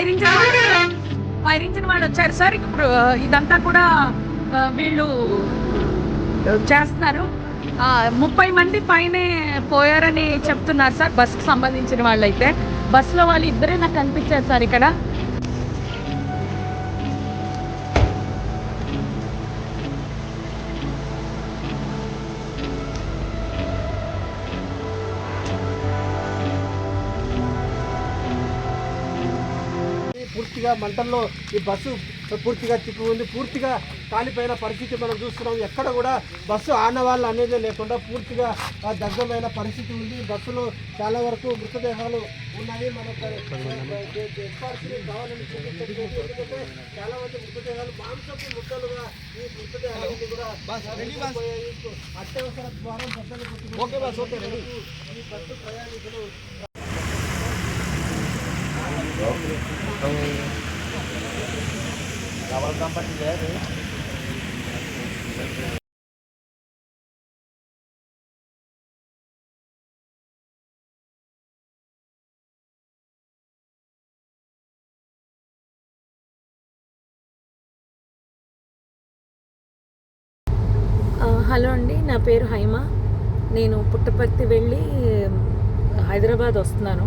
Fire engine వాళ్ళు వాళ్ళు వచ్చారు సార్. ఇప్పుడు ఇదంతా కూడా వీళ్ళు చేస్తున్నారు. ముప్పై మంది పైనే పోయారని చెప్తున్నారు సార్ బస్కి సంబంధించిన వాళ్ళైతే. బస్సులో వాళ్ళు ఇద్దరే నాకు కనిపించారు సార్ ఇక్కడ. పూర్తిగా మంటల్లో ఈ బస్సు పూర్తిగా చిక్కు ఉంది. పూర్తిగా కాలిపోయిన పరిస్థితి మనం చూస్తున్నాం. ఎక్కడ కూడా బస్సు ఆనవాళ్ళు అనేది లేకుండా పూర్తిగా ఆ, దగ్ధమైన పరిస్థితి ఉంది. బస్సులో చాలా వరకు మృతదేహాలు ఉన్నాయి. మనం చాలా మంది మృతదేహాలు మాంసపు ముక్కలుగా ఈ మృతదేహాలు కూడా. అత్యవసర ద్వారం బస్సులు ఈ బస్సు ప్రయాణికులు హలో అండి నా పేరు హైమ. నేను పుట్టపర్తి వెళ్ళి హైదరాబాద్ వస్తున్నాను.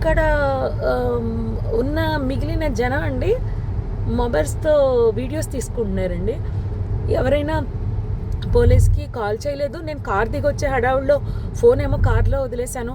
అక్కడ ఉన్న మిగిలిన జనం అండి మొబైల్స్తో వీడియోస్ తీసుకుంటున్నారండి. ఎవరైనా పోలీస్కి కాల్ చేయలేదు నేను కార్ దిగొచ్చే హడావుల్లో ఫోన్ ఏమో కార్లో వదిలేశాను.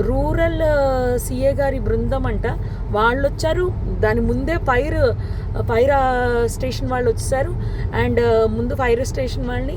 రూరల్ సిఏ గారి బృందం అంట. వాళ్ళు వచ్చారు దాని ముందే ఫైర్ ఫైర్ స్టేషన్ వాళ్ళు వచ్చేసారు అండ్ ముందు ఫైర్ స్టేషన్ వాళ్ళని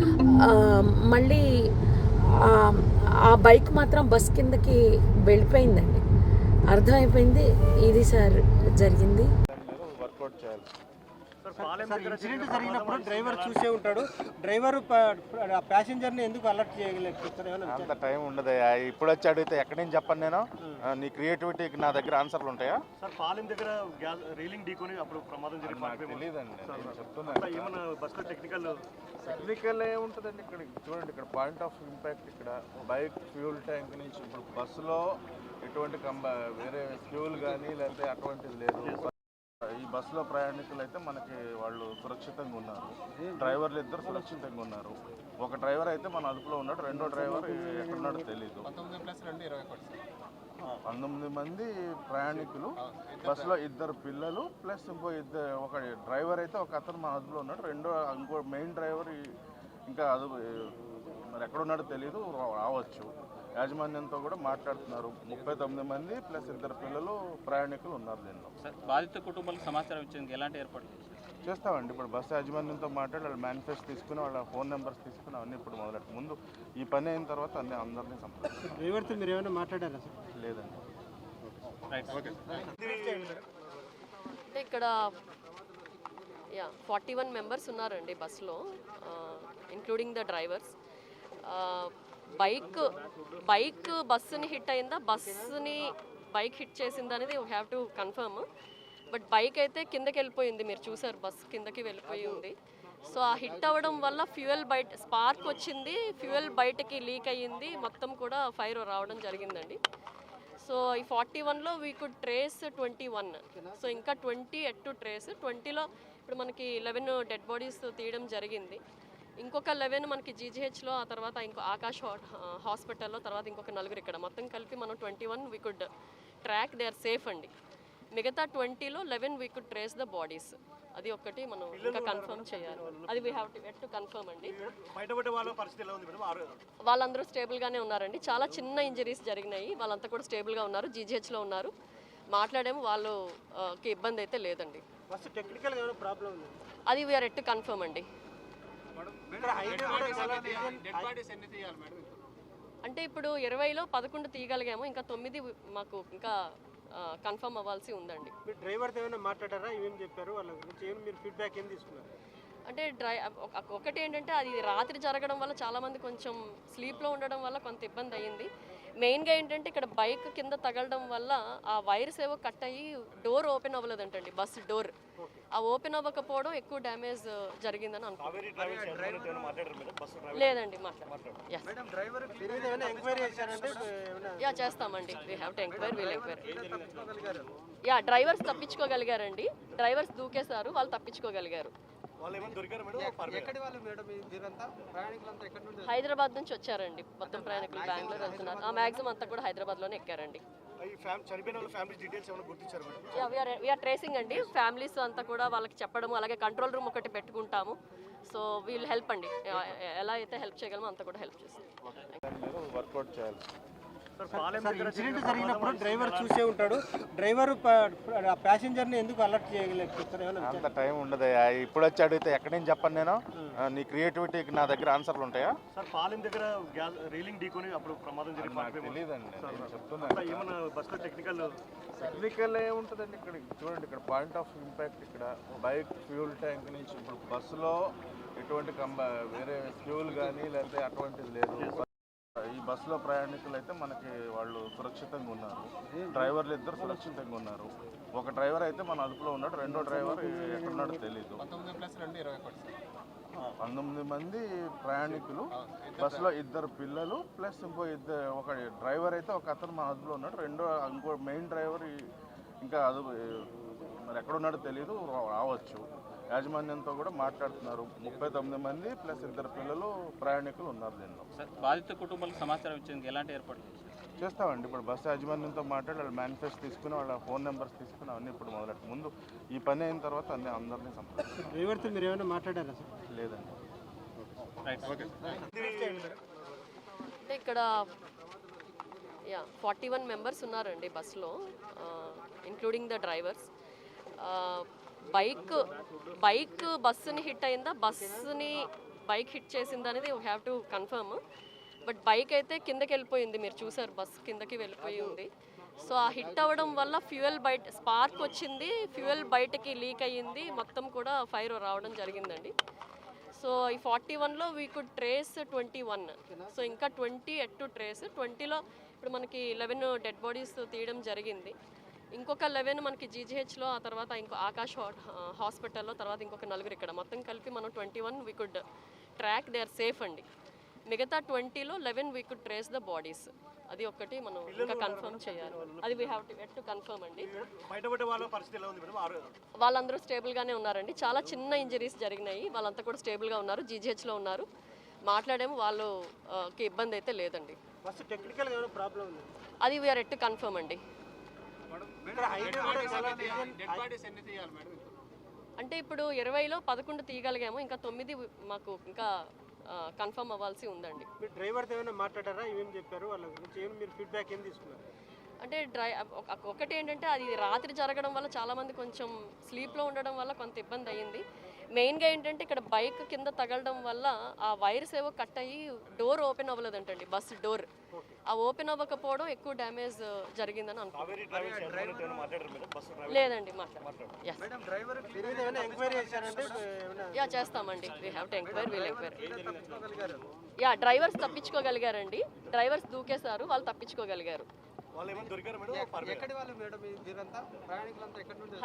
మళ్ళీ ఆ- బైక్ మాత్రం బస్ కిందకి వెళ్ళిపోయిందండి. అర్థమైపోయింది ఇది సార్ జరిగింది. వర్కౌట్ చేయాలి. ఇన్సిడెంట్ జరిగినప్పుడు డ్రైవర్ చూసే ఉంటాడు. డ్రైవర్ ప్యాసింజర్ని ఎందుకు అలర్ట్ ఏమైనా అంత టైం ఉండదు ఇప్పుడు వచ్చి అడిగితే ఎక్కడి నుంచి చెప్పను నేను? నీ క్రియేటివిటీకి నా దగ్గర ఆన్సర్లు ఉంటాయా? సార్ పాలెం దగ్గర గ్యాస్ రీలింగ్ ఢీకొని అప్పుడు ప్రమాదం జరిగి నాకు తెలియదండి నేను చెప్తున్నాను. ఏమన్నా బస్సులో టెక్నికల్ టెక్నికల్ ఏముంటుందండి ఇక్కడ? చూడండి ఇక్కడ పాయింట్ ఆఫ్ ఇంపాక్ట్ ఇక్కడ. బైక్ ఫ్యూల్ ట్యాంక్ నుంచి ఇప్పుడు బస్సులో ఎటువంటి కంబ వేరే ఫ్యూల్ కానీ లేకపోతే అటువంటిది లేదు. ఈ బస్సులో ప్రయాణికులు అయితే మనకి వాళ్ళు సురక్షితంగా ఉన్నారు. డ్రైవర్లు ఇద్దరు సురక్షితంగా ఉన్నారు. ఒక డ్రైవర్ అయితే మన అదుపులో ఉన్నాడు. రెండో డ్రైవర్ ఎక్కడున్నాడో తెలియదు పంతొమ్మిది మంది ప్రయాణికులు బస్సులో ఇద్దరు పిల్లలు ప్లస్ ఇంకో ఇద్దరు ఒక డ్రైవర్ అయితే ఒక అతను మన అదుపులో ఉన్నాడు. రెండో ఇంకో మెయిన్ డ్రైవర్ ఇంకా అదు మరి ఎక్కడ ఉన్నాడో తెలియదు రావచ్చు. యాజమాన్యంతో కూడా మాట్లాడుతున్నారు. ముప్పై తొమ్మిది మంది ప్లస్ ఇద్దరు పిల్లలు ప్రయాణికులు ఉన్నారు దీనిలో. సార్ బాధిత కుటుంబాలకు సమాచారం ఇచ్చేందుకు ఎలాంటి ఏర్పాట్లు చేస్తామండి. ఇప్పుడు బస్సు యాజమాన్యంతో మాట్లాడి వాళ్ళ మేనిఫెస్ట్ తీసుకుని వాళ్ళ ఫోన్ నెంబర్స్ తీసుకుని అవన్నీ ఇప్పుడు మొదలెట్టు. ముందు ఈ పని అయిన తర్వాత అన్ని అందరినీ సంప్రదిస్తాం. డ్రైవర్తో మీరు ఏమైనా మాట్లాడారా సార్? లేదండి. రైట్ ఓకే అంటే ఇక్కడ యా ఫార్టీ వన్ మెంబర్స్ ఉన్నారండి బస్సులో including the drivers bike bike బస్సుని hit అయిందా? బస్సుని బైక్ హిట్ చేసిందా అనేది you have to confirm but bike అయితే కిందకి వెళ్ళిపోయింది. మీరు చూసారు బస్సు కిందకి వెళ్ళిపోయి ఉంది. సో ఆ హిట్ అవ్వడం వల్ల ఫ్యూయల్ బయట స్పార్క్ వచ్చింది. ఫ్యూయల్ బయటకి లీక్ అయ్యింది. మొత్తం కూడా ఫైర్ రావడం జరిగిందండి. సో ఈ ఫార్టీ వన్లో we could trace twenty one so ఇంకా ట్వంటీ ఎట్ టు ట్రేస్ ట్వంటీలో ఇప్పుడు మనకి లెవెన్ డెడ్ బాడీస్ తీయడం జరిగింది. ఇంకొక లెవెన్ మనకి జీజీహెచ్లో ఆ తర్వాత ఇంకో ఆకాష్ హాస్పిటల్లో తర్వాత ఇంకొక నలుగురు ఇక్కడ. మొత్తం కలిపి మనం twenty one we could track they are safe అండి. మిగతా ట్వంటీలో eleven we could trace the bodies అది ఒక్కటి మనం ఇంకా కన్ఫర్మ్ చేయాలి. అది వీ హ్యావ్ టు కన్ఫర్మ్ అండి. వాళ్ళందరూ స్టేబుల్గానే ఉన్నారండి. చాలా చిన్న ఇంజరీస్ జరిగినాయి. వాళ్ళంతా కూడా స్టేబుల్గా ఉన్నారు జీజీహెచ్లో ఉన్నారు. మాట్లాడాము వాళ్ళు ఆ, కి ఇబ్బంది అయితే లేదండి. అది వీఆర్ ఎట్ కన్ఫర్మ్ అండి ఇక్కడ హైవే కూడా చాలా అంటే ఇప్పుడు ఇరవైలో పదకొండు తీయగలిగాము ఇంకా తొమ్మిది మాకు ఇంకా కన్ఫర్మ్ అవ్వాల్సి ఉందండి. డ్రైవర్తో ఏమైనా మాట్లాడారా? ఏమేమి చెప్పారు? వాళ్ళ గురించి మీరు ఫీడ్బ్యాక్ ఏం తీసుకున్నారు? అంటే డ్రై ఒక- ఒకటి ఏంటంటే అది రాత్రి జరగడం వల్ల చాలామంది కొంచెం స్లీప్లో ఉండడం వల్ల కొంత ఇబ్బంది అయ్యింది. మెయిన్గా ఏంటంటే ఇక్కడ బైక్ కింద తగలడం వల్ల ఆ వైర్స్ ఏవో కట్ అయ్యి డోర్ ఓపెన్ అవ్వలేదంటండి బస్సు డోర్. ఆ ఓపెన్ అవ్వకపోవడం ఎక్కువ డ్యామేజ్ జరిగిందని అనుకుంటున్నాను. లేదండి యా చేస్తామండి. We have to enquiry we'll enquiry yeah drivers తప్పించుకోగలిగారండి. Drivers దూకేశారు వాళ్ళు తప్పించుకోగలిగారు. వాళ్ళు వాళ్ళు హైదరాబాద్ నుంచి వచ్చారండి. మొత్తం ప్రయాణికులు బెంగళూరు వెళ్తున్నారు. ఆ మ్యాక్సిమం అంతా కూడా ఎక్కారండి. వాళ్ళ yeah we are we are tracing అండి. ఫ్యామిలీస్ అంతా కూడా వాళ్ళకి చెప్పడము అలాగే కంట్రోల్ రూమ్ ఒకటి పెట్టుకుంటాము. సో వీల్ హెల్ప్ అండి. ఎలా అయితే హెల్ప్ చేయగలమో అంత కూడా హెల్ప్ చేస్తాం. మీరు వర్కౌట్ చేయాలి. ఇన్సిడెంట్ జరిగినప్పుడు డ్రైవర్ చూసే ఉంటాడు. డ్రైవర్ ప్యాసింజర్ని ఎందుకు అలర్ట్ ఏమైనా అంత టైం ఉండదు ఇప్పుడు వచ్చి అడిగితే ఎక్కడి నుంచి చెప్పను నేను? నీ క్రియేటివిటీకి నా దగ్గర ఆన్సర్లు ఉంటాయా? సార్ పాలెం దగ్గర గ్యాస్ రీలింగ్ ఢీకొని అప్పుడు ప్రమాదం జరిగి నాకు తెలియదండి నేను చెప్తున్నాను ఏమన్నా బస్సులో టెక్నికల్ టెక్నికల్ ఏముంటుందండి ఇక్కడ? చూడండి ఇక్కడ పాయింట్ ఆఫ్ ఇంపాక్ట్ ఇక్కడ. బైక్ ఫ్యూల్ ట్యాంక్ నుంచి ఇప్పుడు బస్సులో ఎటువంటి కంబ వేరే ఫ్యూల్ కానీ లేకపోతే అటువంటిది లేదు. బస్సులో ప్రయాణికులు అయితే మనకి వాళ్ళు సురక్షితంగా ఉన్నారు. డ్రైవర్లు ఇద్దరు సురక్షితంగా ఉన్నారు. ఒక డ్రైవర్ అయితే మన అదుపులో ఉన్నాడు. రెండో డ్రైవర్ ఎక్కడున్నాడో తెలియదు పంతొమ్మిది మంది ప్రయాణికులు బస్సులో ఇద్దరు పిల్లలు ప్లస్ ఇంకో ఇద్దరు ఒక డ్రైవర్ అయితే ఒక అతను మన అదుపులో ఉన్నాడు. రెండో ఇంకో మెయిన్ డ్రైవర్ ఇంకా అదు మరి ఎక్కడున్నాడో తెలియదు రావచ్చు. యాజమాన్యంతో కూడా మాట్లాడుతున్నారు. ముప్పై తొమ్మిది మంది ప్లస్ ఇద్దరు పిల్లలు ప్రయాణికులు ఉన్నారు దీనిలో. సార్ బాధిత కుటుంబాలకు సమాచారం ఇచ్చేందుకు ఎలాంటి ఏర్పాట్లు చేస్తామండి. ఇప్పుడు బస్సు యాజమాన్యంతో మాట్లాడి వాళ్ళ మేనిఫెస్ట్ తీసుకుని వాళ్ళ ఫోన్ నెంబర్స్ తీసుకుని అవన్నీ ఇప్పుడు మొదలెట్టు ముందు ఈ పని అయిన తర్వాత అన్ని అందరినీ సంప్రదిస్తాం. డ్రైవర్తో మీరు ఏమైనా మాట్లాడారా సార్? లేదండి. రైట్. ఓకే. అంటే ఇక్కడ యా ఫార్టీ వన్ మెంబర్స్ ఉన్నారండి బస్సులో including the drivers bike bike బస్సుని hit అయిందా? బస్సుని బైక్ హిట్ చేసిందా అనేది we have to confirm but bike అయితే కిందకి వెళ్ళిపోయింది. మీరు చూసారు బస్ కిందకి వెళ్ళిపోయి ఉంది. సో ఆ హిట్ అవ్వడం వల్ల ఫ్యూయల్ బయట స్పార్క్ వచ్చింది. ఫ్యూయల్ బయటకి లీక్ అయ్యింది. మొత్తం కూడా ఫైర్ రావడం జరిగిందండి. సో ఈ ఫార్టీ వన్లో we could trace twenty one so ఇంకా ట్వంటీ ఎట్ టు ట్రేస్ ట్వంటీలో ఇప్పుడు మనకి లెవెన్ డెడ్ బాడీస్ తీయడం జరిగింది. ఇంకొక లెవెన్ మనకి జీజీహెచ్లో ఆ తర్వాత ఇంకో ఆకాష్ హాస్పిటల్లో తర్వాత ఇంకొక నలుగురు ఇక్కడ. మొత్తం కలిపి మనం twenty one we could track they are safe అండి. మిగతా ట్వంటీలో eleven we could trace the bodies అది ఒక్కటి మనం ఇంకా కన్ఫర్మ్ చేయాలి. అది we have to yet to confirm అండి. వాళ్ళందరూ స్టేబుల్గానే ఉన్నారండి. చాలా చిన్న ఇంజరీస్ జరిగినాయి. వాళ్ళంతా కూడా స్టేబుల్గా ఉన్నారు. జీజీహెచ్లో ఉన్నారు. మాట్లాడేమో. వాళ్ళు ఆ, కి ఇబ్బంది అయితే లేదండి. అది వీఆర్ ఎట్ కన్ఫర్మ్ అండి ఇక్కడ హైవే కూడా చాలా అంటే ఇప్పుడు ఇరవైలో పదకొండు తీయగలిగాము ఇంకా తొమ్మిది మాకు ఇంకా కన్ఫర్మ్ అవ్వాల్సి ఉందండి. మీరు డ్రైవర్తో ఏమైనా మాట్లాడారా? చెప్పారు? వాళ్ళ గురించి ఏమి మీరు ఫీడ్బ్యాక్ ఏం తీసుకున్నారు? అంటే డ్రై ఒక- ఒకటి ఏంటంటే అది రాత్రి జరగడం వల్ల చాలామంది కొంచెం స్లీప్లో ఉండడం వల్ల కొంత ఇబ్బంది అయ్యింది. మెయిన్గా ఏంటంటే ఇక్కడ బైక్ కింద తగలడం వల్ల ఆ వైర్స్ ఏవో కట్ అయ్యి డోర్ ఓపెన్ అవ్వలేదంటండి బస్ డోర్. ఆ ఓపెన్ అవ్వకపోవడం ఎక్కువ డ్యామేజ్ జరిగిందని అనుకుంటున్నాను బస్సు లేదండి మాట్లాడారు. యా చేస్తామండి. We have to enquiry we'll enquiry yeah drivers తప్పించుకోగలిగారండి. Drivers దూకేశారు వాళ్ళు తప్పించుకోగలిగారు. వాళ్ళు వాళ్ళు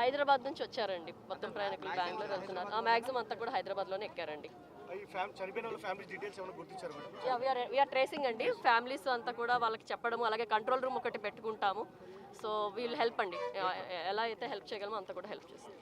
హైదరాబాద్ నుంచి వచ్చారండి. మొత్తం ప్రయాణికులు బెంగళూరు వెళ్తున్నారు. ఆ మ్యాక్సిమం అంతా కూడా ఎక్కారండి. వాళ్ళ ఏమైనా గుర్తించారు మేడం? వీఆర్ ట్రేసింగ్ అండి. ఫ్యామిలీస్ అంతా కూడా వాళ్ళకి చెప్పడము అలాగే కంట్రోల్ రూమ్ ఒకటి పెట్టుకుంటాము. సో వీల్ హెల్ప్ అండి. ఎలా అయితే హెల్ప్ చేయగలమో అంత కూడా హెల్ప్ చేస్తాం.